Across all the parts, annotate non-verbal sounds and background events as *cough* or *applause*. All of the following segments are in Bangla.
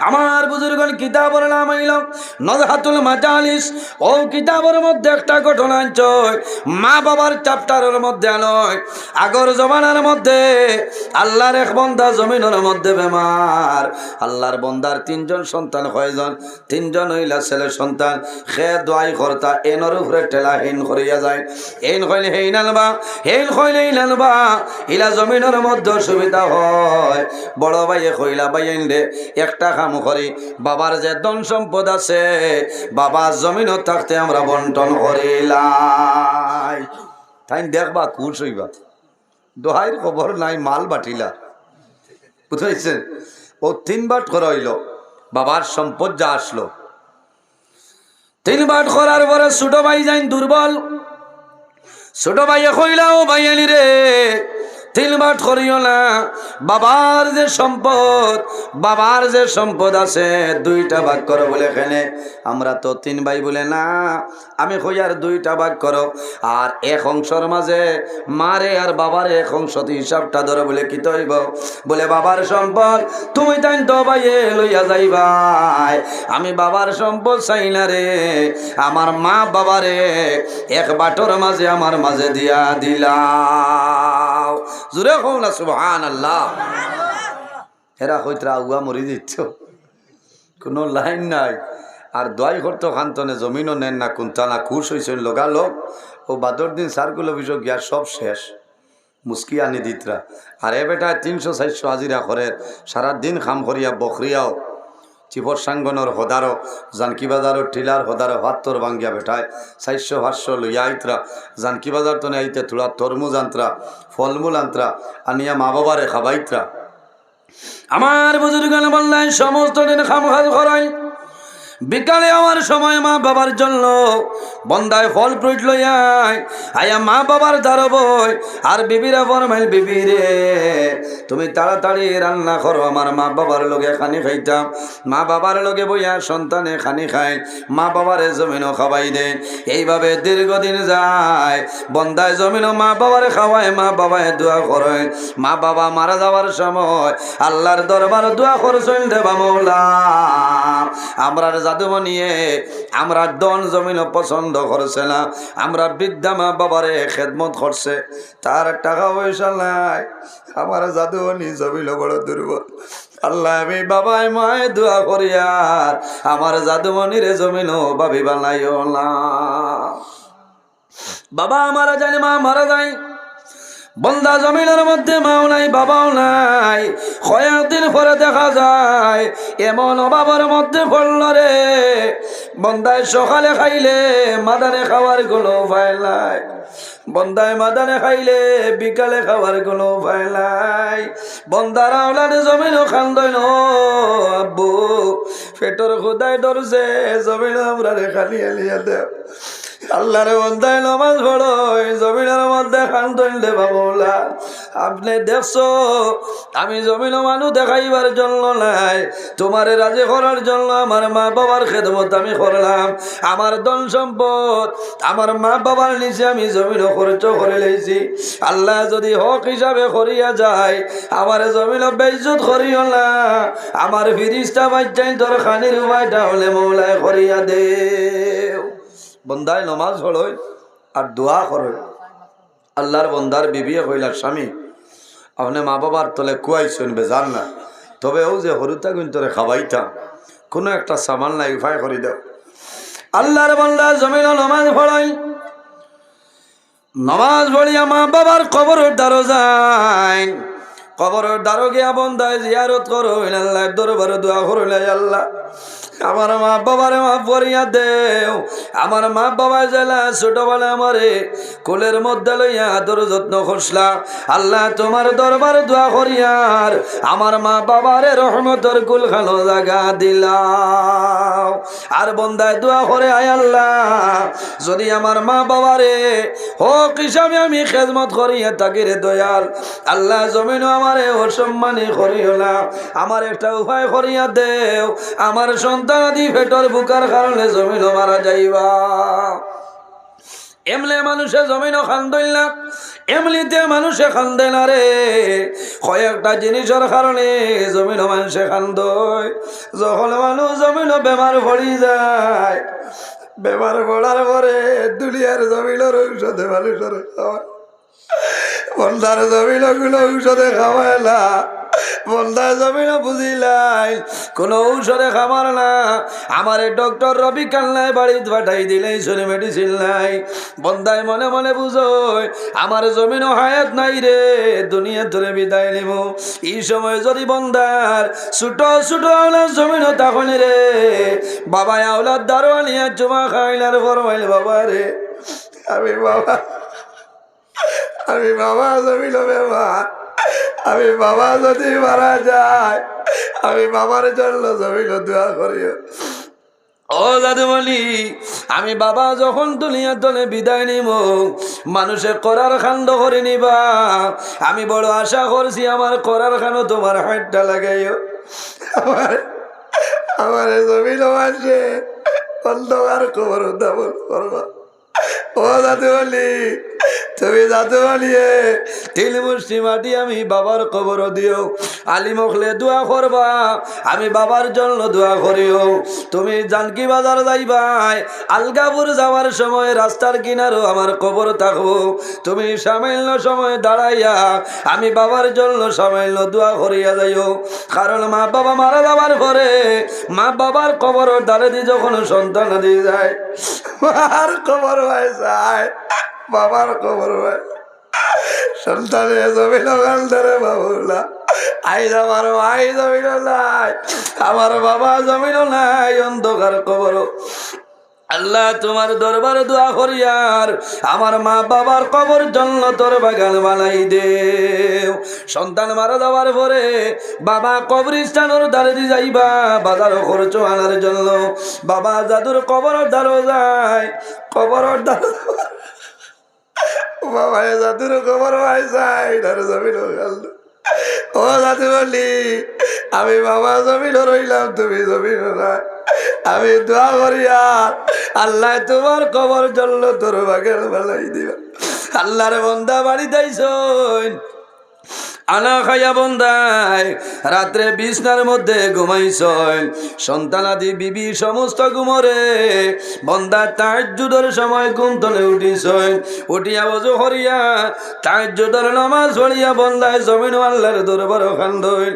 আমার বুজুর্গন কিতাবর নাম হইল নজহাতুল মাজালিস। ও কিতাবের মধ্যে একটা ঘটনা আনছয় মা বাবার চ্যাপ্টারের মধ্যে আনয় আগর জমানার মধ্যে। আল্লাহর এক বন্দা জমিনের মধ্যে বেমার। আল্লাহর বন্দার তিনজন সন্তান কয়জন? তিনজন হইলা ছেলে সন্তান। সে দোয়াই কর্তা, এনর উপরে ঠেলা হেন করিয়া যায়। হেন কইলে হেই নালবা, হেন কইলে এই নালবা। ইলা জমিনের মধ্যে সুবিধা হয়। বড় ভাইয়ে কইলা বাইন রে একটা কাম করি বাবার যে ধন সম্পদ আছে বাবা জমিনও থাকতে আমরা বন্টন করিলাই। তাই দেখবা, খুশ হইবা। দোহাইর খবর নাই, মাল বাটিলা। বুঝাইছেন ও তিনবার করাইল বাবার সম্পদ যা আসলো। তিনবার করার পরে ছোট ভাই যাই দুর্বল। ছোট ভাইয়ে কইলা, ও ভাইয়ালি রে তিনবার করিও না। বাবার যে সম্পদ, বাবার যে সম্পদ আছে, দুইটা ভাগ করো বলে এখানে। আমরা তো তিন ভাই বলে না, আমি আর দুইটা ভাগ করো। আর এক অংশর মাঝে মারে আর বাবার এক অংশ হিসাবটা ধরো বলে কি তৈব? বলে, বাবার সম্পদ তুমি তাই তো ভাইয়ে লইয়া যাইবাই আমি বাবার সম্পদ চাই না রে। আমার মা বাবারে এক বাটর মাঝে আমার মাঝে দিয়া দিলাও জুড়ে কও না সুবহান আল্লাহ এরা কইতরা উয়া মরি দিচ্ছ কোনো লাইন নাই। আর দোয়াই করতো খান্তনে, জমিনও নেন না, কুন্তা না, খুশ হয়েছে লোক। ও বাদর দিন সার্কুল অভিযোগ গিয়া সব শেষ। মুস্কি আনি দিতরা। আর এ বেটা তিনশো চারশো হাজিরা করে সারা দিন খাম করিয়া বকরিয়াও চিপর সাঙ্গনর হদারো জানকি বাজারও টিলার হদারো ভাত্তর ভাঙ্গিয়া বেঠায়। চারশো ভাষ্য লইয়া আইতরা জানকি বাজার তনে আইতে থোড়া তরমুজ আন্তরা, ফলমূল আন্তরা, আনিয়া মা বাবারে খাবাইতরা। আমার বুজুর্গ বললেন, সমস্ত দিন খাম করাই। বিকালে আমার সময় মা বাবার জন্য বন্দায় ফল ফ্রুট লইয়াই আয়া। মা বাবার বই, আর বিবিরা ফরমাইল বিবি রে। তুমি তাড়াতাড়ি রান্না করো, আমার মা বাবার লগে খানি খাইতাম। মা বাবার লগে বইয়া সন্তানে খানি খাই, মা বাবারে জমিনও খাওয়াই দেন এইভাবে দীর্ঘদিন যায় বন্দায় জমিনও মা বাবারে খাওয়ায়, মা বাবায় দোয়া করেন। মা বাবা মারা যাওয়ার সময় আল্লাহর দরবার দোয়া করছেন দেবা মৌলা। আমরা জাদুমনিয়ে আমরা দন জমিন পছন্দ করছে না, আমরা বৃদ্ধা মা বাবারে খেদমত করছে। তার টাকা পয়সা নাই, আমার জাদুমনি জমিন বড় দুর্বল। আল্লাহ আমি বাবাই মায় দোয়া করি আর আমার জাদুমনির জমিন ভাবি বানাইও না। বাবা মারা যায় মা মারা যায়। বন্দা জমিনের মধ্যে মাও নাই, বাবাও নাই। কয়েকদিন পরে দেখা যায়, এমন অভাবের মধ্যে পড়ল রে। বন্দায় সকালে খাইলে মাদানে খাওয়ার কোনো উপায় নাই। বন্দায় মাদানে খাইলে বিকালে খাওয়ার কোনো উপায় নাই। বন্দার আওলানে জমিনও খান্দইন আব্বু পেটর খুদায় ডরছে জমিন আমরা খালি আলিয়া দেও আল্লাহর বন্ধায় নমাজ পড়ো জমিনের মধ্যে খান দইলে বাবুলা আপনি দেখছ, আমি জমিন মানুষ দেখাইবার জন্য নাই, তোমারে রাজি করার জন্য আমার মা বাবার খেদমত আমি করলাম। আমার ধন সম্পদ, আমার মা বাবার নিচে আমি জমিন খরচ করে লেছি। আল্লাহ যদি হক হিসাবে করিয়া যায়, আমার জমিন বেইজত করিও না। আমার ফিরিস্তা বাচ্চাই তোর খানির উপায়টা হলে মৌলায় করিয়া দে বন্দায় নমাজ হড়ই আর দোয়া করই আল্লাহর বন্দার বিবিয়ে হইলার স্বামী। আপনি মা বাবার তলে কুয়াইছেন, বেজান না। তবে ও যে হরুতা গুন্তরে খাবাইতাম, কোনো একটা সামান নাই উপায় করি দেও। আল্লাহর বন্দা জমিন নমাজ পড়াই। নমাজ পড়িয়া মা বাবার কবরের দ্বারো যায় কবরের দ্বারো গিয়া বন্দায় জিয়ারত করো আল্লাহ দরবারে দোয়া করো আল্লাহ। আমার মা বাবার মা পরিয়া দেও। আমার মা বাবা জেলা ছোটবেলা আমারে কোলের মধ্যে লইয়া আদর যত্ন করসলা আল্লাহ তোমার দরবার দোয়া করিয়ার আমার মা বাবারে রহমতর কুল খালো জাগা দিলাও। আর বন্দায় দোয়া করে আয় আল্লাহ, যদি আমার মা বাবারে হোক হিসাবে আমি খেদমত করিয়া থাকি রে দয়াল। আল্লাহ জমিনও আমারে অসম্মানী করিও না। আমার একটা উপায় করিয়া দেও, আমার সন্তান আদি ফেটর বুকার কারণে জমিন মারা যাইবা। এমলে মানুষে জমিনও খান্দইল না এমনিতে মানুষে খান্দে না রে। কয়েকটা জিনিসের কারণে জমিনও মানুষে খান্দয় যখন মানুষ জমিনও বেমার পড়ি যায়, বেমার পড়ার পরে দুনিয়ার জমিনের ঔষধে মানুষের খাওয়ায়। বন্ধার জমিনগুলো ঔষধে খাওয়ায় না বন্ধার জমিন বুঝিলাই, কোনো ঔষধে খাবার না। আমার ডক্টর রবি কান্নায় বাড়িতে পাঠাই দিলাই শুনে মেডিসিন নাই বন্ধায় মনে মনে বুঝোয় আমার জমিন হায়াত নাই রে দুনিয়া ধরে বিদায় নিব। এই সময় যদি বন্ধার ছোট ছোট আওলার জমিন তখন রে বাবা আওলার দারোয়ানিয়া জমা খাইলার ফরমাইল, বাবা রে। আমি বাবা আমি বাবা জমিল বেমার আমি বাবা যদি মারা যায়, আমি বাবার জন্য জমিল দোয়া করিও ও দাদু বলি আমি বাবা যখন দুনিয়ার দলে বিদায় নিব, মানুষের করার খান্ড করে নিবা। আমি বড় আশা করছি আমার করার খানো তোমার হাতটা লাগাইও। আমার আমার জমিল আছে, অন্ধকার খবর দাবল করবা। ও দাদু বলি তুমি দাদু বলিয়ে তিল মুষ্টি মাটি আমি বাবার কবর দিও। আলি মখলে দোয়া করবা, আমি বাবার জন্য দোয়া করিও। তুমি জানকি বাজার যাইবাই আলগাপুর যাওয়ার সময় রাস্তার কিনারও আমার কবর থাকব। তুমি সামান্য সময় দাঁড়াইয়া, আমি বাবার জন্য সামান্য দোয়া করিয়া যাইও। কারণ মা বাবা মারা যাওয়ার পরে, মা বাবার কবর দ্বারে দিয়ে যখন সন্তান দিয়ে যায়, মার কবর হয়ে যায়। বাবার খবর সন্তানের জমিল ধরে বাবুলা আইজ আমার ভাই জমিল নাই, আমার বাবা জমিল নাই, অন্ধকার কবর। আল্লাহ তোমার দরবার দোয়া করিয়ার আমার মা বাবার কবর জন্য তোর বাগান বানাই দে সন্তান মারা যাওয়ার পরে বাবা কবরিস্তানোর দিয়ে যাইবা, বাজার খরচ আনার জন্য। বাবা দাদুর কবর দ্বারও যায় কবর দ্বার বাবা দাদুর কবর হয়, যায় জমিন ও দাদু বলি, আমি বাবা জমিন রইলাম, তুমি জমিন আমি দোয়া করি আর আল্লাহ তোমার কবর জল্ল তোর বাগের বেলাই দিবা। আল্লাহর বন্দা বাড়ি দাইছই আনা খাইয়া বন্দায় রাত্রে বিছনার মধ্যে ঘুমাইছয়। সন্তানাদি বিবি সমস্ত ঘুমরে বন্দা তার জুডোর সময় ঘুম তলে উঠিছয়। উঠিয়া বজু হরিয়া তার জুডোর নামাজ পড়িয়া বন্দায় জমিন আল্লাহর দরবার খান্দই।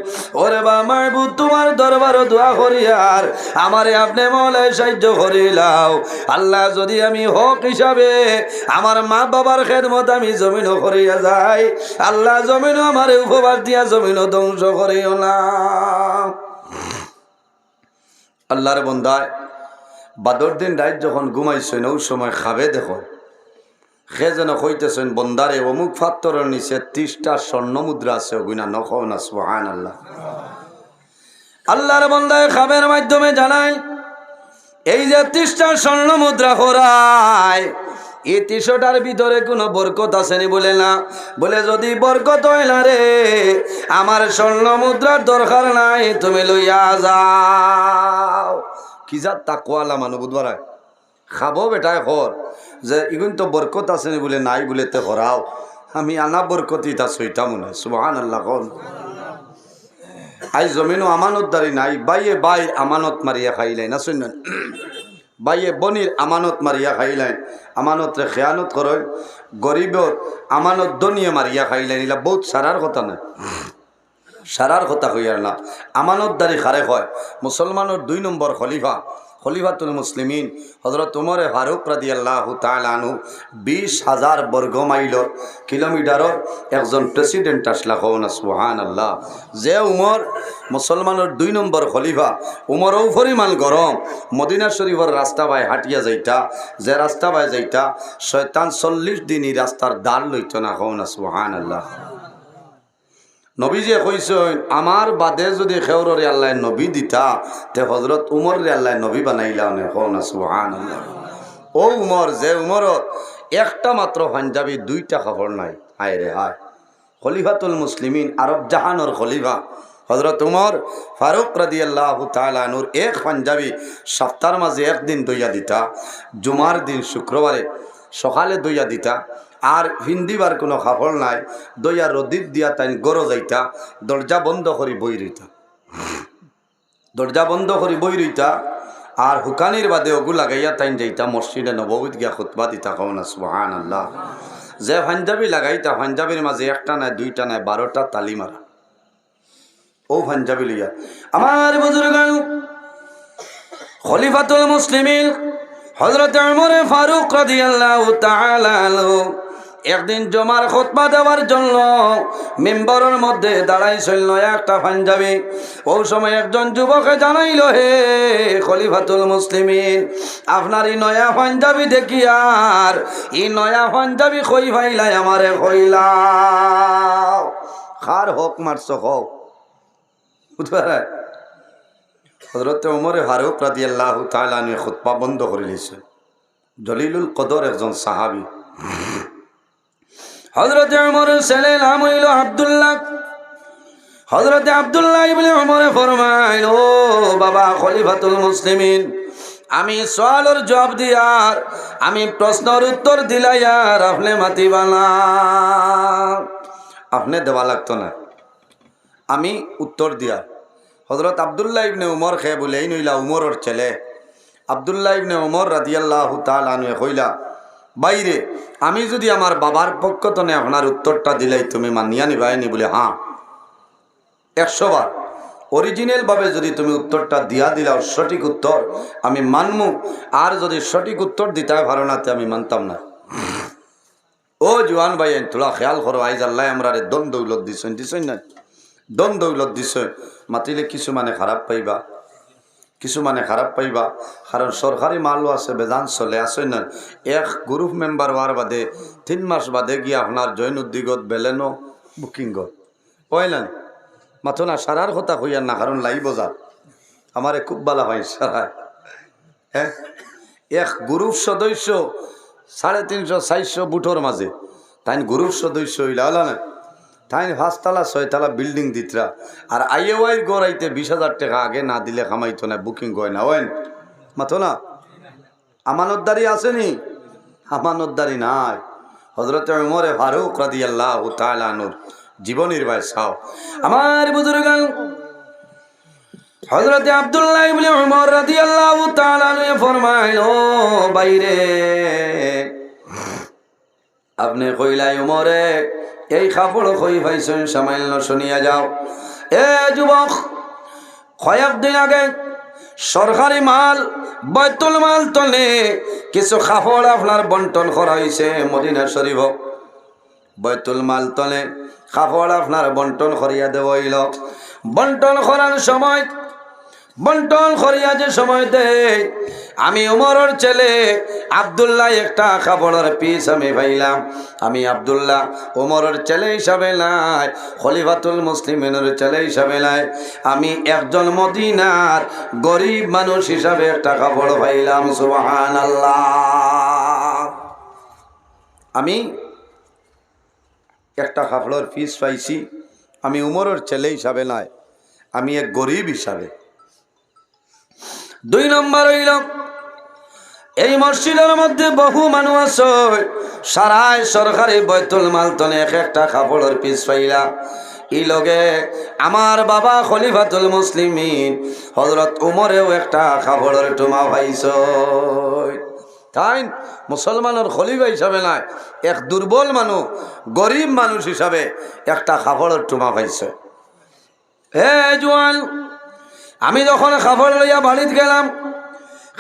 ওরে বা মাহবুব, তোমার দরবার দোয়া করিয়ার আমারে আপনি মলায় সাহায্য করিলাও আল্লাহ যদি আমি হক হিসাবে আমার মা বাবার খেদমত আমি জমিনও করিয়া যাই। আল্লাহ জমিনও আমার উপবাস দিয়া জমিনও ধ্বংস করিও না। আল্লাহর বন্দায়, বাদর দিন রাত যখন ঘুমাইছেন, ওই সময় খাবে দেখো, সে যেন কইতেছেন, বন্দারে, অমুক ফাত্তরের নিচে ত্রিশটা স্বর্ণ মুদ্রা আছে ওগুনা নখ না সোহান আল্লাহ আল্লাহর বন্দায় খাবের মাধ্যমে জানায় এই যে ত্রিশটা স্বর্ণ মুদ্রা করায় এই তিনশোটার ভিতরে কোনো বরকত আসেনি বলে না। বলে, যদি বরকত হয় না রে, আমার স্বর্ণ মুদ্রার দরকার নাই, তুমি লইয়া যাও। কি যা তাকওয়ালা মানুষ বুধবার। খাব বেটায় খর। যে, ইগুন তো বরকত আসেনি বলে, নাই বলে তে হরাও। আমি আনা বরকতি তা সইটা মনে সুবাহান আল্লাহ আই জমিনও আমানত দারি নাই, বাইয়ে বাই আমানত মারিয়া খাইলাই না শুনলেন বাইয়ে বনির আমানত মারিয়া খাইলেন আমানতরে খেয়ানত করেন গরিবর আমানত দনিয়ে মারিয়া খাইলেন এলা বহুত সারার কথা না সারার কথা হইয়ার না। আমানতদারি খারে হয়। মুসলমানের দুই নম্বর খলিফা খলিফাতুল মুসলিমিন হজরত উমরে ফারুক রাদি আল্লাহ তালু বিশ হাজার বর্গ মাইলর কিলোমিটারর একজন প্রেসিডেন্ট আসলা হন সুহান আল্লাহ যে উমর মুসলমানের দুই নম্বর খলিফা উমরও পরিমাণ গরম। মদিনা শরীফর রাস্তা বাই হাটিয়া যাইতা, যে রাস্তা বাই যাইতা, শয়তান চল্লিশ দিন রাস্তার দ্বার লইত না হন সুহান আল্লাহ নবীজে কইসেন আমার বাদে যদি খেউরে আল্লাহ নবী দিতা, তে হজরত উমর রে আল্লাহ নবী বানাইলা না সুহান ও উমর, যে উমর একটা মাত্র পাঞ্জাবি, দুইটা খবর নাই। হায় রে হায়। খলিফাতুল মুসলিমিন, আরব জাহানোর খলিফা হজরত উমর ফারুক রাদি আল্লাহ তালানুর এক পাঞ্জাবি সপ্তাহের মাঝে একদিন দইয়া দিতা, জুমার দিন শুক্রবারে সকালে দইয়া দিতা আর হিন্দিবার কোনো কাপড় নাই। দইয়া রদিত দিয়া তাই গরো যাইতা, দরজা বন্ধ করি বই রইতা। দরজা বন্ধ করি বই রইতা, আর হুকানির বাদে ওগু লাগাইয়া তাইন যাইতা, মসজিদে নবগীত গিয়া খুতবা দিতা কও না সুহান আল্লাহ যে পাঞ্জাবি লাগাইতা, পাঞ্জাবির মাঝে একটা নাই, দুইটা নাই, বারোটা তালি মারা। ও পাঞ্জাবি লইয়া। আমার বুজুর্গ খলিফাতুল মুসলিমিন হজরত উমরে ফারুক রাদিয়াল্লাহু তাআলা আনহু একদিন জমার খুতবা দেওয়ার জন্য মেম্বরের মধ্যে দাঁড়াই দাঁড়াইছিল একটা পাঞ্জাবি। ওই সময় একজন যুবকে জানাইল, হে খলিফাতুল মুসলিমিন, আপনার এই নয়া পাঞ্জাবি দেখি আর, এই নয়া পাঞ্জাবি কই ভাইলাই আমারে কইলা। খার হক মারছ, হোক। বুঝতে হজরত ওমরে ফারুক রাদি আল্লাহ তালানি খুতপা বন্ধ করে দিয়েছে। দলিলুল কদর একজন সাহাবি। হজরত ওমরের ছেলে নাম হইল আবদুল্লাহ। হজরত আবদুল্লাহ ইবনে ওমরে ফরমাইল, ও বাবা খলিফাতুল মুসলিমিন, আমি সওয়ালের জবাব দিয়ার আমি প্রশ্নের উত্তর দিলাইয়ার আপনি মাতিবানা আপনি দেওয়া লাগতো না। আমি উত্তর দিয়া হজরত আবদুল্লাহ ইবনে উমর খে বলে এই নইলা উমরের ছেলে। আবদুল্লাহ ইবনে উমর রাদিয়াল্লাহ তালানু কইলা বাইরে, আমি যদি আমার বাবার পক্ষ তনে আপনার উত্তরটা দিলেই তুমি মানিয়া নিবাইনি বলে হ্যাঁ একশো বার। অরিজিনাল ভাবে যদি তুমি উত্তরটা দিয়া দিলাও, সঠিক উত্তর আমি মানমু। আর যদি সঠিক উত্তর দিতে ভালো নাতে আমি মানতাম না। ও জোয়ান ভাই তোলা খেয়াল করো, আইজ আল্লাহ আমরা দন দৌলত দিছেন দিছেন না দন দৌলত দিছে। মাতিলে কিছু মানে খারাপ পাইবা। কিছু মানে খারাপ পাইবা। কারণ সরকারি মালও আছে বেজান চলে, আছে না এক গ্রুপ মেম্বার হওয়ার বাদে তিন মাস বাদে গিয়ে আপনার জৈন উদ্যোগত বেলেনো বুকিংত কইলেন মাথো না সারার কথা কইয়ার না কারণ লাই বজার আমারে খুব ভালো হয় সারা হ্যাঁ এক গ্রুপ সদস্য সাড়ে তিনশো চারশো বুটোর মাঝে তাই গ্রুপ সদস্য হইলা না তাই পাঁচতলা ছয়তলা বিল্ডিং দিতরা। আর আইএওয়াই গড়াইতে বিশ হাজার টাকা আগে না দিলে কামাইতো না বুকিং করে না, ওয়েন। মাথো না? আমানতদারি আসেনি আমানতদারি নাই। হজরত উমরে ফারুক রাদি আল্লাহ তালানুর জীবনের ভাই সাও আমার বুজুর্গ হজরত আব্দুল্লাহ ইবনে উমর রাদিয়াল্লাহু তাআলা ফরমাইল বাইরে, আপনি কইলাই উমরে এই কাপড় কই পাইছেন সামান্য শুনিয়া যাও। এ যুবক কয়েকদিন আগে সরকারি মাল বৈতুল মাল তলে কিছু কাপড় আপনার বন্টন করা হয়েছে মদিনা শরীফ। বৈতুল মাল তলে কাপড় আপনার বন্টন করিয়া দেব বন্টন করার সময় বন্টন করিয়া যে সময় দে আমি উমরের ছেলে আবদুল্লাহ একটা কাপড়ের পিস আমি পাইলাম। আমি আবদুল্লাহ উমরের ছেলে হিসাবে নাই খলিফাতুল মুসলিমের ছেলে হিসাবে নাই আমি একজন মদিনার গরিব মানুষ হিসাবে একটা কাপড় পাইলাম সুবাহান আল্লাহ আমি একটা কাপড়ের পিস পাইছি, আমি উমরের ছেলে হিসাবে নয় আমি এক গরিব হিসাবে। দুই নম্বর হইল, এই মসজিদের মধ্যে বহু মানুষ আছে। সারাই সরকারি বৈতুল মালতনে এক একটা কাপড়ের পিস পাইলা। লগে আমার বাবা খলিফাতুল মুসলিমিন হজরত উমরেও একটা কাপড়ের টুমা পাইছ। তাই মুসলমানের খলিফা হিসাবে নাই, এক দুর্বল মানুষ, গরিব মানুষ হিসাবে একটা কাপড়ের টুমা পাইছে। হে জোয়ান আমি যখন কাপড় লইয়া বাড়িতে গেলাম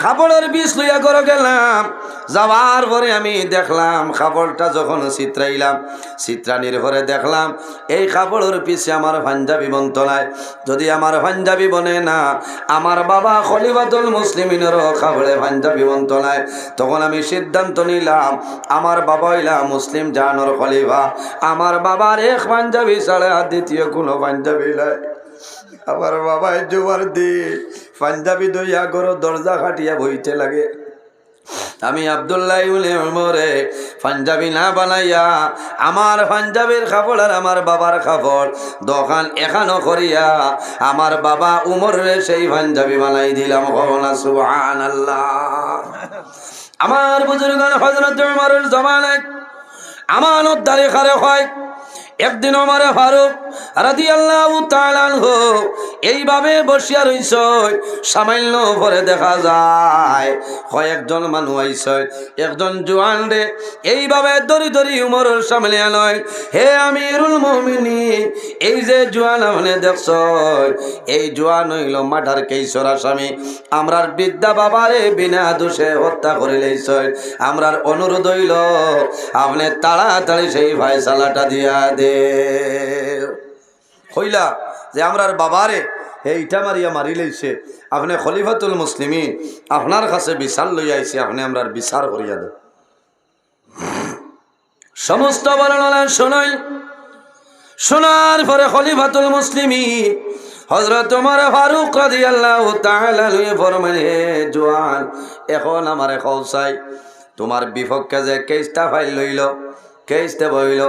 কাপড়ের বিষ লইয়া করে গেলাম, যাওয়ার পরে আমি দেখলাম কাপড়টা যখন চিত্রাইলাম চিত্রানির পরে দেখলাম, এই কাপড়ের পিছে আমার পাঞ্জাবি বন্ত নাই। যদি আমার পাঞ্জাবি বনে না, আমার বাবা খলিফাতুল মুসলিমিনেরও কাপড়ে পাঞ্জাবি বন্ত নাই। তখন আমি সিদ্ধান্ত নিলাম, আমার বাবা হইলা মুসলিম জানোর খলিফা। আমার বাবার এক পাঞ্জাবি ছাড়া দ্বিতীয় কোনো পাঞ্জাবি নাই। আমার বাবাই জোয়ার দি পাঞ্জাবি দইয়া গরো দরজা খাটিয়া বইতে লাগে। আমি আবদুল্লাহ উমরে পাঞ্জাবি না বানাইয়া আমার পাঞ্জাবির কাপড় আর আমার বাবার কাপড় দোকান এখানো করিয়া আমার বাবা উমর সেই পাঞ্জাবি বানাই দিলাম ভবনা সুহান আল্লাহ আমার বুজুর্গান হজরত উমরের জমানায় আমানত দাঁড়িয়ে খারে হয়। একদিন আমারে ফারুক রাদি আল্লাহ তালানহু এইভাবে বসিয়া রইছ, সামান্য পরে দেখা যায়, কয়েকজন মানুষ আইস একজন জোয়ান রে, এইভাবে দরি দরি উমরের সামনে আনয়, হে আমি আমিরুল মমিনী এই যে জোয়ান আপনি দেখছ, এই জোয়ান হইল মাঠার কেইসর আসামি, আমরার বিদ্যা বাবারে বিনা দোষে হত্যা করে লইছ, আমরার অনুরোধ হইল, আপনি তাড়াতাড়ি সেই ফায়সালাটা দিয়া দে হইলা যে আমরার বাবারে হে ইটা মারিয়া মারি লইছে, আপনি খলিফাতুল মুসলিমিন, আপনার কাছে বিচার লই আইছে, আপনি আমরার বিচার করিয়া দে সমস্ত বর্ণনা শোনাই, শোনার পরে খলিফাতুল মুসলিমি হজরত তোমার ফারুক রাদি আল্লাহ তাআলা লইয়ে ফরমান হে জোয়ান, এখন আমারে খৌসাই তোমার বিপক্ষে যে কেসটা ফাইল লইল কেসতে বইল,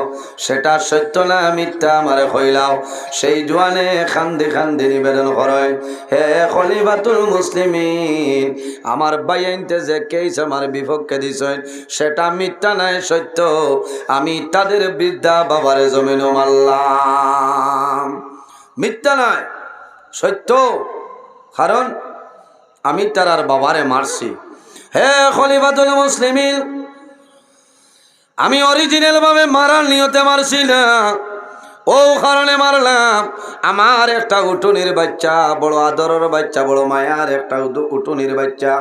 সেটা সত্য না মিথ্যা আমারে কইলাও সেই জোয়ানে খান্দি খান্দি নিবেদন করেন হে খলিফাতুল মুসলিমিন, আমার বাইনতে যে কেস আমার বিপক্ষে দিছেন সেটা মিথ্যা নাই সত্য। আমি তাদের বিদ্যা বাবারে জমিন মারলাম। মিথ্যা নয় সত্য। কারণ আমি তার আর বাবারে মারছি। হে খলিফাতুল মুসলিমিন আমি অরিজিনাল ভাবে মারার নিয়তে মারছি না। ও কারণে মারলাম। আমার একটা উঠুনির বাচ্চা, বড় আদরের বাচ্চা, বড় মায়ার একটা উঠোনির বাচ্চা।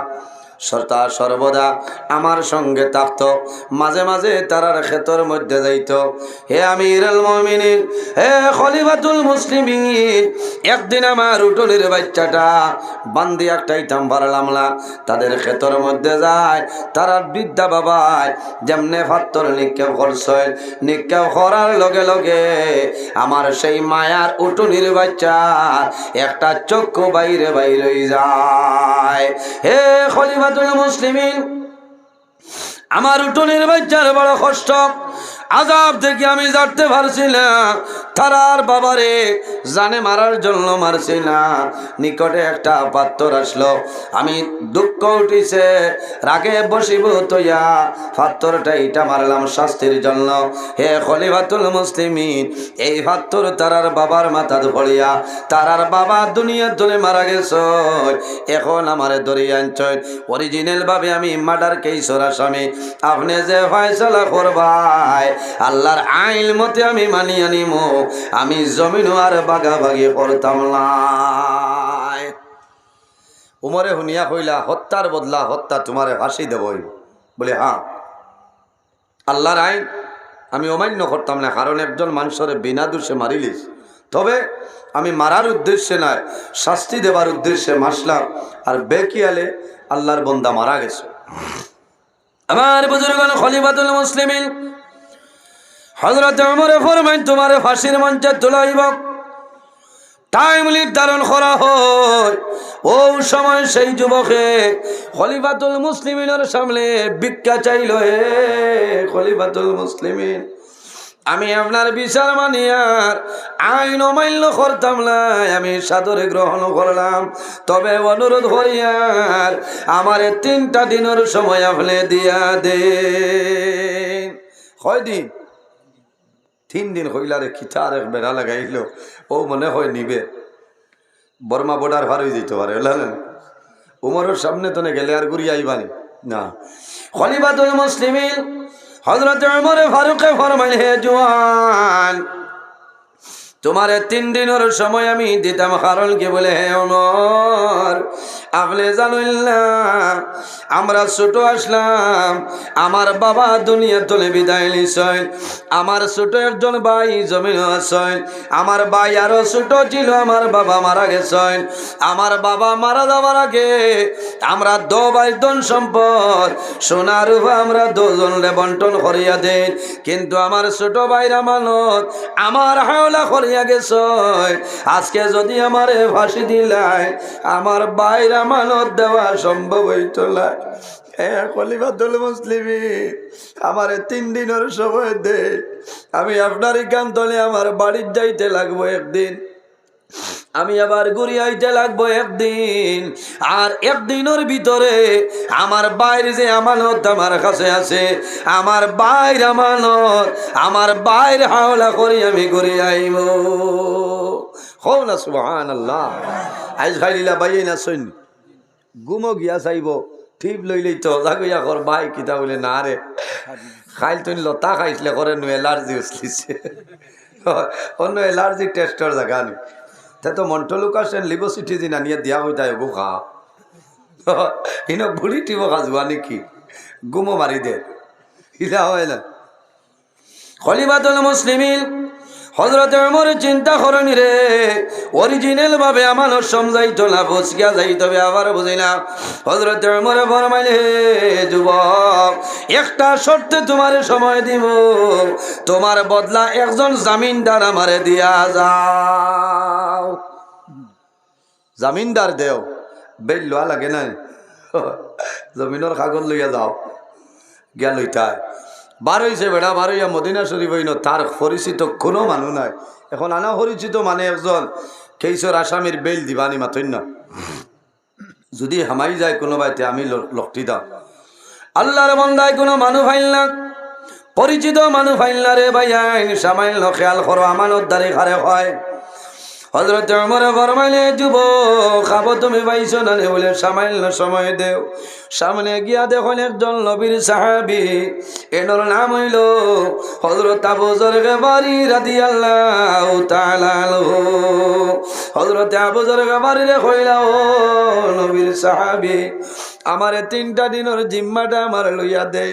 সর্তা সর্বদা আমার সঙ্গে থাকত। মাঝে মাঝে তারার ক্ষেতর মধ্যে যাইত। হে আমিরুল মুমিনিন, হে খলিফাতুল মুসলিমিন, একদিন আমার উঠুনির বাচ্চাটা বান্দি একটা ইতাম পারলাম না তাদের ক্ষেতর মধ্যে যায় তারা বিদ্যা বাবায় যেমনে ফাত্তর নিক্ষেপ করছেন, নিক্ষেপ করার লগে লগে আমার সেই মায়ার উটুনির বাচ্চা একটা চক্ষু বাইরে বাইরে যায়। হে খলিফাতুল মুসলিমিন। আমার উঠোনের বাচ্চার বড় কষ্ট। আজাব থেকে আমি জানতে পারছি না তারার বাবারে জানে মারার জন্য মারছি না নিকটে একটা পাত্তর আসলো। আমি দুঃখ উঠিছে, রাগে বসিব তৈয়া। পাত্তরটা এইটা মারলাম শাস্তির জন্য। হে খলিফাতুল মুসলিমিন, এই পাত্তর তারার বাবার মাথা ধরিয়া তারার বাবা দুনিয়া ধরে মারা গেছ। এখন আমারে দরিয়া আনছয় অরিজিনাল ভাবে আমি মার্ডার কেসর আসামি। আপনি যে ফয়সলা করবাই আল্লাহর আইন মতে আমি মানি আনিম আমি জমিন আর বাগাবাগি করতাম না। উমরে হুনিয়া কইলা, হত্যার বদলা হত্যা তোমারে ফাঁসি দেবই। বলে হ্যাঁ আল্লাহর আইন আমি অমান্য করতাম না, কারণ একজন মানুষের বিনা দোষে মারিলিস। তবে আমি মারার উদ্দেশ্যে নয়, শাস্তি দেবার উদ্দেশ্যে মাসলাম আর বেকিয়ালে আল্লাহর বন্দা মারা গেছে। আমার বুজুর্গন খলিফাতুল মুসলিমিন হজরত আমরে ফরমাইন তোমার ফাঁসির মঞ্চে তুলাইব টাইম নির্ধারণ করা হয়। ও সময় সেই যুবকে খলিফাতুল মুসলিমিনের সামনে ভিক্ষা চাইল হে খলিফাতুল মুসলিমিন, আমি আপনার বিচার মানিয়ার আইন অমান্য করতাম না, আমি সাদরে গ্রহণ করলাম। তবে অনুরোধ করিয়ার আমার তিনটা দিনের সময় আপনি দিয়া দে কয়দিন? তিন দিন হইলারে খিচা এক বেড়া লাগাইল। ও মনে হয় নিবে। বর্মা বর্ডার ভার হয়ে যেতে পারে, বুঝলেন? উমরের সামনে তো গেলে আর ঘুরিয়ে আইবানি। না। খলিফাতুল মুসলিমিন হজরত উমরে ফারুকে ফরমাইল, হে জওয়ান তোমার তিন দিনের সময় আমি দিতাম কারণ কি বলে, হে অমর, আপনি জানুন না, আমরা ছোট আসলাম, আমার বাবা দুনিয়া তোলে বিদায় নিছেন, আমার ছোট একজন ভাই জমিন আছেন, আমার ভাই আরও ছোট ছিল, আমার বাবা মারা গেছেন, আমার বাবা মারা যাওয়ার আগে আমরা দো ভাই দন সম্পদ, সোনার আমরা দুজনলে বন্টন করিয়া দেন কিন্তু আমার ছোট ভাইরা মানত, আমার হাওলা করিয়া গেছ আজকে যদি আমারে ফাঁসি দিলাই, আমার বাইরা মানত দেওয়া সম্ভব হইত আমি আপনার গান তলে আমার বাড়ির যাইতে লাগবো একদিন। আমি আবার ঘুরি আইতে লাগবো একদিন। আর একদিনের ভিতরে আমার বাইরে যে আমানত আমার কাছে আছে, আমার বাইর আমানত, আমার বাইর হাওলা করি আমি ঘুরি আইব। হও না সুহান আল্লাহ আজ খাইলিলা বাইয়ে না সৈন্য গুমো গিয়া চাইব ঠিক লইলেই তো জাগুইয়া কর ভাই কিতা বলে, না রে। খাইল তুই লতা খাইছিলে করে নু এলার্জি উসলিছে অন্য এলার্জি টেস্টর জায়গা নি। তে তো মন্টলুক আসেন চিঠি যে নানিয়ে দিয়া হই তাই গো খা। ইন বুড়ি টিব যোৱা নেকি? গুমো মাৰি দে। ইলা হয় না। হলিবাদ মুসলিমিন হজরত আমার চিন্তা করনি রে। অরিজিনাল ভাবে আমার সমজাইতো না বসিয়া যাইত আবার বুঝিলাম হজরত আমার ফরমাইলে যুবক, একটা শর্তে তোমার সময় দিব। তোমার বদলা একজন জামিনদার আমারে দিয়া যাও। জামিনদার দেও, বেল লোয়া লাগে না জমিনের কাগজ লইয়া যাও। গিয়া লইতায় বার হয়েছে বেড়া বার মদিনা শরীফ হইন, তার পরিচিত কোনো মানুষ নাই। এখন আনা পরিচিত মানে একজন কেইশর আসামির বেল দিবানি না যদি হামাই যায় কোনো বাইতে আমি ল- লকটি দাও। আল্লাহর বন্দায় কোনো মানুষ ফাইল না। পরিচিত মানুষ ফাইল না রে ভাই আইন, সামাইল খেয়াল করো আমানত দ্বারে খারে হয়। হজরত আমার ফরমাইলে যুব খাব তুমি পাইছো না নে বলে সামান্য সময় দেও। সামনে গিয়া দেখুন একজন নবীর সাহাবি। এনর নাম হইল হজরত আবুজর বাড়ি রাদি আল্লাহ হজরত আবুজর বাড়ি রে কইলা, ও নবীর সাহাবি আমারে তিনটা দিনের জিম্মাটা আমার লইয়া দে।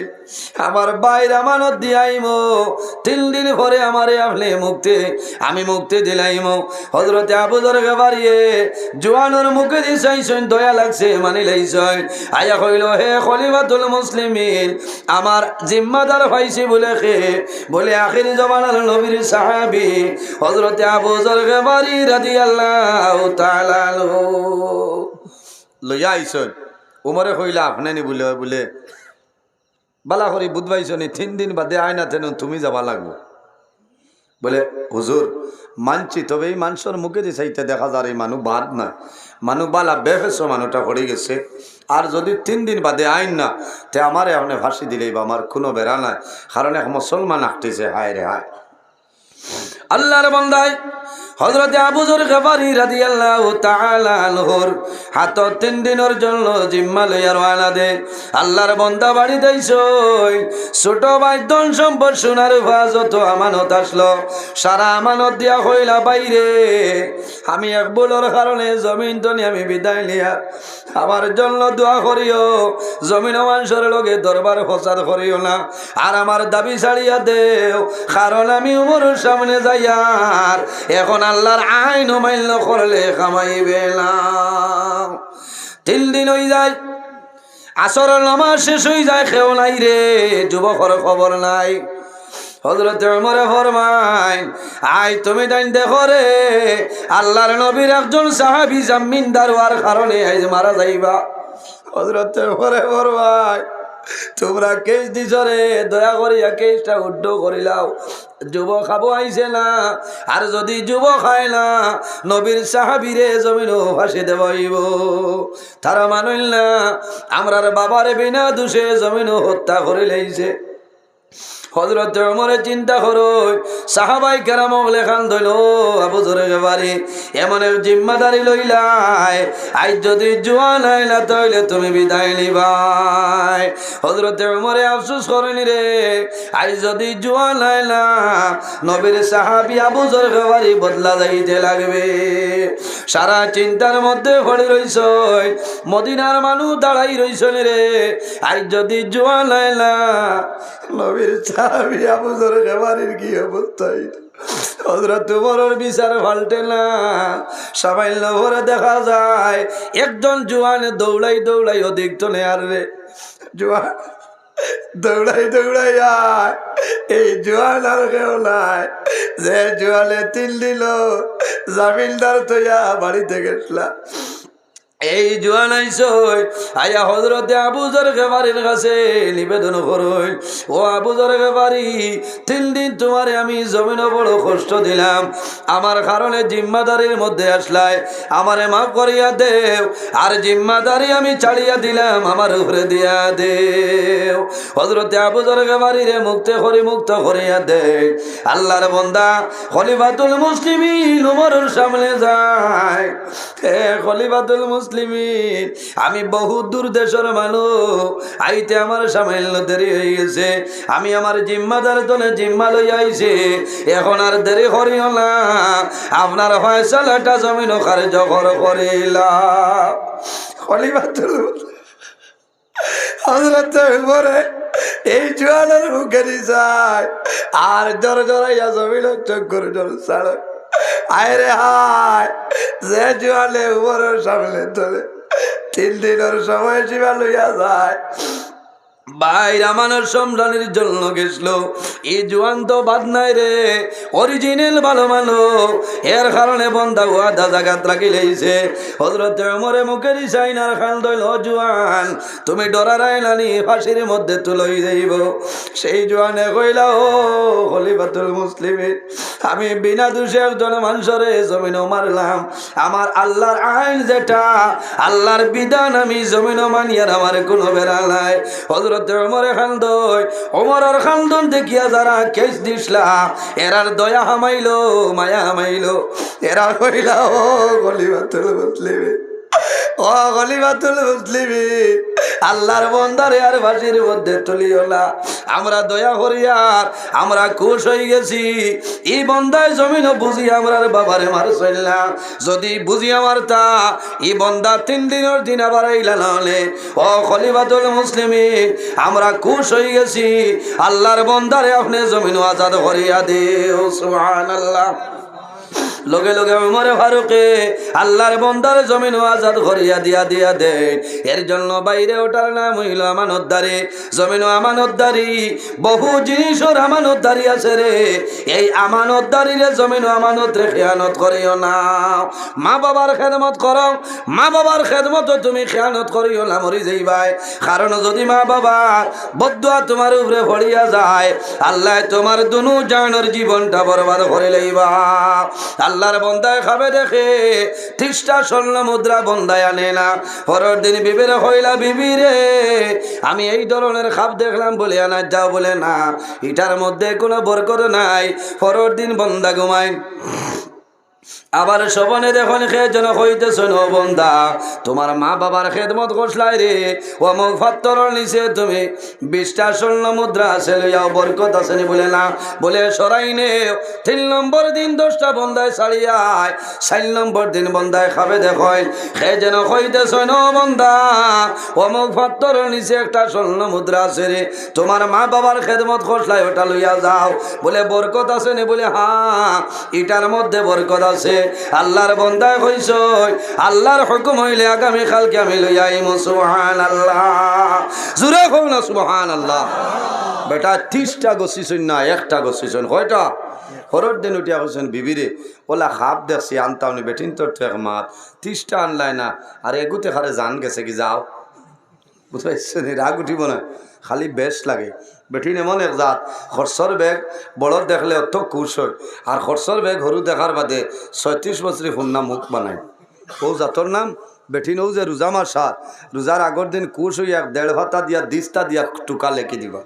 আমার বাইর আমানত দিয়াইম। তিন দিন পরে আমারে আপনি মুক্তি, আমি মুক্তি দিলাইম। হজরতে আবুজর বাড়িয়ে জোয়ানোর মুখে দিছাইছেন, দয়া লাগছে, মানি লাইছেন। আয়া কইল, হে খলিফাতুল মুসলিমিন, আমার জিম্মাদার পাইছি বলে খে বলে, আখির জমানার নবীর সাহাবি হজরতে আবুজর বাড়ি রাদিয়াল্লাহু তাআলা। লইয়া আইছেন। উমরে কইলা, আপনি বলে বলে, বালা করি বুধবাইছ নি তিন দিন বাদে আয় না তেন তুমি যাবা লাগবো। বলে, হুজুর, মানছি, তবে এই মানুষের মুখে দিয়ে চাইতে দেখা যায়, এই মানুষ বাদ না। মানুষ বালা বেফেস মানুষটা পড়ে গেছে। আর যদি তিন দিন বাদে আইন না, তে আমার এখন ফাঁসি দিলেই বা আমার কোনো বেড়া নাই। কারণ এক মুসলমান আঁকতেছে, হায় রে হায়। আল্লাহর বন্দায় হজরতে আবুজর গফারি রাদিয়াল্লাহু তাআলা আনহুর হাত তিন দিনের জন্য জিম্মা লইয়া রওনা দে। আল্লাহর বন্দা বাড়ি দেইছই। ছোট ভাই ধন সম্পদ সোনার যত আমানত আসলো। সারা আমানত দিয়া হইলা বাইরে। আমি এক বলোর কারণে জমিন তনি আমি বিদায় লিয়া আমার জন্য দোয়া করিও। জমিন মানুষের লগে দরবার ফসাদ করিও না। আর আমার দাবি ছাড়িয়া দেও। কারণ আমি উমর সামনে যাইয়ার। এখন আল্লাহর আইন মাইল করলে কামাইবে না। তিন দিন হয়ে যায়। আসর নমাজ শেষ হয়ে যায়, কেউ নাই রে। যুবকর খবর নাই। হজরত মরে ফরমাই আই, তুমি ডাইন দেখো রে আল্লাহর নবীর একজন সাহাবি জামিনদার হওয়ার কারণে আইজ মারা যাইবা। হজরত মরে ফরমাই তোমরা কেস দিছ রে দয়া করিয়া কেসটা উড্ড করিলাও। যুব খাব আইছে না, আর যদি যুব খায় না, নবীর সাহাবিরে জমিনও ভাসে দেবইব তারা মানইল না, আমরার বাবারে বিনা দোষে জমিনও হত্যা করে লাইছে। হজরত মরে চিন্তা করো। সাহাবাই কেরাম লেখান ধইল, আবু ধরে বাড়ি এমন এক জিম্মাদারি লইলাই। আই যদি জোয়া নাই না, তইলে তুমি বিদায় নিবাই। হজরত মরে আফসোস করেনি রে আই যদি জোয়া নাই না, নবীর সাহাবি আবু ধরে বাড়ি বদলা যাইতে লাগবে। সারা চিন্তার মধ্যে পড়ে রইছ, মদিনার মানুষ দাঁড়াই রইছ রে আই যদি জোয়া নাই না, নবীর চাবি আবুজর বাড়ির কি অবস্থায় হজরত বড়র বিচার ফাল্টে না। সামান্য ভরে দেখা যায়, একজন জোয়ানে দৌড়াই দৌড়াই অধিক তো নেয়ার রে জোয়ান দৌড়াই দৌড়াই আয়। এই জোয়ান আর কেউ নাই। যে জোয়ানে তিল দিল জামিনদার তৈয়া বাড়িতে গেছিলাম এই জোয়ান আইসই। কাছে আমি কষ্ট দিলাম। আমার মধ্যে মাফ দেও। আমি ছাড়িয়া দিলাম, আমার উপরে দিয়া দেও। হজরতে আবুজর গেবারি রে মুক্তে করি, মুক্ত করিয়া দে আল্লাহর বন্দা, খলিফাতুল মুসলিমিন উমরের সামনে যায়। হে খলিফাতুল মুসলিমিন। আমি বহু দূর দেশের মানুষ। আইতে আমার সামান্য দেরি হয়ে গেছে আমি আমার জিম্মাদার দলে জিম্মা লই আইছে। এখন আর দেরি করিও না। আপনার ফয়সালাটা জমিন কার্য কর করিলাম। খলিফাতুল হজরত উপরে এই জোয়ানের মুখে যায় আর জোর জোরাইয়া জমিল চক্কর জোর ছাড়ো আয় রে হায় যে জোয়ালে উপরের সামনে তোলে তিন সময় জীবা লইয়া যায়। বাইর আমানের সম্রানির জন্য গেছিল। এই জোয়ান তো বাদ নাই রে অরিজিনাল ভালো মানো এর কারণে বন্ধা আধা জাগাত রাখি হজরত মরে মুখের খান দইল তুমি ডরারাই নানি, ফাঁসির মধ্যে তুলই যাইব সেই জোয়ানে কইলা, ও খলিফাতুল মুসলিমের আমি বিনা দোষে একজন মানুষরে জমিনও মারলাম। আমার আল্লাহর আইন যেটা, আল্লাহর বিধান আমি জমিনও মানিয়ার আমার কোনো বেড়া নাই। হজরত ওমরে খান্দই। ওমরের খান্দন দেখিয়া যারা কেস দিসলা, এরার দয়া হামাইলো, মায়া হামাইলো। এরা হইলা, ও গলিবাতুল মুসলিমে আল্লাহর বন্দারে আর ভাসির মধ্যে তুলিওলা আমরা দয়া করিয়ার আমরা খুশ হয়ে গেছি। এই বন্দায় জমিন বুঝি আমরা বাবারে মার যদি বুঝি আমার তা এই বন্দা তিন দিনের দিন আবার আইলা নাহলে ও খলিবাতুল মুসলিমি আমরা খুশ হয়ে গেছি। আল্লাহর বন্দারে আপনি জমিন আজাদ করিয়া দে সুবহানাল্লাহ। লগে লগে উমরে ফারুকে আল্লাহর বন্দার জমিন আজাদ করিয়া দিয়া দিয়া দে এর জন্য বাইরে ওটার নাম হইল আমানতদারি। জমিন আমানতদারি, বহু জিনিসের আমানতদারি আছে রে। এই আমানতদারি রে জমিন আমানত রে খেয়ানত করিও না। মা বাবার খেদমত করো, মা বাবার খেদমত তুমি খেয়ানত করিও না, মরি যাইবাই। কারণ যদি মা বাবার বদুয়া তোমার উপরে ভরিয়া যায়, আল্লাহ তোমার দুনু জানের জীবনটা বরবাদ করে লইবা। আল্লাহর বন্দায় খাবে দেখে। ত্রিশটা স্বর্ণ মুদ্রা বন্দায় আনে না। পরের দিন বিবির হইলা বিবিরে আমি এই ধরনের খাপ দেখলাম বলে আনা, যাও বলে না। ইটার মধ্যে কোনো বরকর নাই। পরের দিন বন্দা ঘুমায়। আবার সবনে দেখুন খেয়ে যেন হইতেছ নো বন্দা, তোমার মা বাবার খেদমত করছলাই রে। মুখ ফাত্তর নিচে তুমি বিশটা স্বর্ণ মুদ্রা আছে, লইয়াও বরকত আসেনি বলে না? বলে, সরাই নে তিন নম্বর দিন দশটা বন্দায় ছাড়িয়ায় চার নম্বর দিন বন্দায় খাবে দেখয় সে যেন হইতেছ নো বন্দা, ও মুখ ফাত্তর নিচে একটা স্বর্ণ মুদ্রা আছে রে। তোমার মা বাবার খেদমত করছলাই ওটা লইয়া যাও। বলে, বরকত আসেনি বলে হ্যাঁ এটার মধ্যে বরকত আছে। আল্লাহর বন্দায় কইস আল্লাহর হুকুম হইলে আগামী কালকে আমি লই আইম সুবহান আল্লাহ জুড়ে কও না সুবহান আল্লাহ বেটা, ত্রিশটা গছিছুন না, একটা গছিছুন কয়টা? হরর দিন উঠিয়া কৈছেন বিবিরে, ওলা খাপ দেখছি আনতাম নি বেটিন তোর ঠেক মাত। ত্রিশটা আনলাই না। আর, এগুতে খারে জান গেছে কি যাও? বুঝতে পারছেন রাগ উঠিব না। খালি বেশ লাগে। বেঠিন এমন এক জাত। খরচর বেগ বড় দেখলে অত খুশ হয়। আর খরচর বেগ সরু দেখার বাদে ছয়ত্রিশ বছরে শুননা মুখ বানায়। ও জাতর নাম বেঠিন ও যে রোজা মার সাত। রোজার আগর দিন কুশ হইয়া দেড় ভাতা দিয়া দিস্তা দিয়া টুকা লেখি দিবা।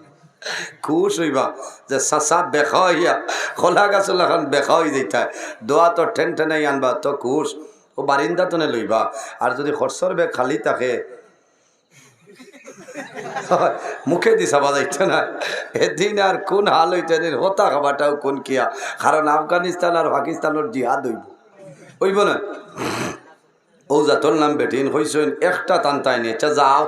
খুশ হইবা যে চাচা বেখা হইয়া খোলা গাছলা খান বেখা হয়ে যেটা দোয়া তো ঠেন ঠেনাই আনবা তো খুশ ও বারিন্দা তনে লইবা। আর যদি খরচর বেগ খালি থাকে *laughs* মুখে দিছা বাজাইছে না এদিন আর কোন হাল হইতে দিন, হতা খাবারটাও কোন কিয়া? কারণ আফগানিস্তান আর পাকিস্তানের জিহাদ হইব। হইব না? ও জাতর নাম বেটিন হইছেন, একটা তান্তায় নিয়েছে যাও।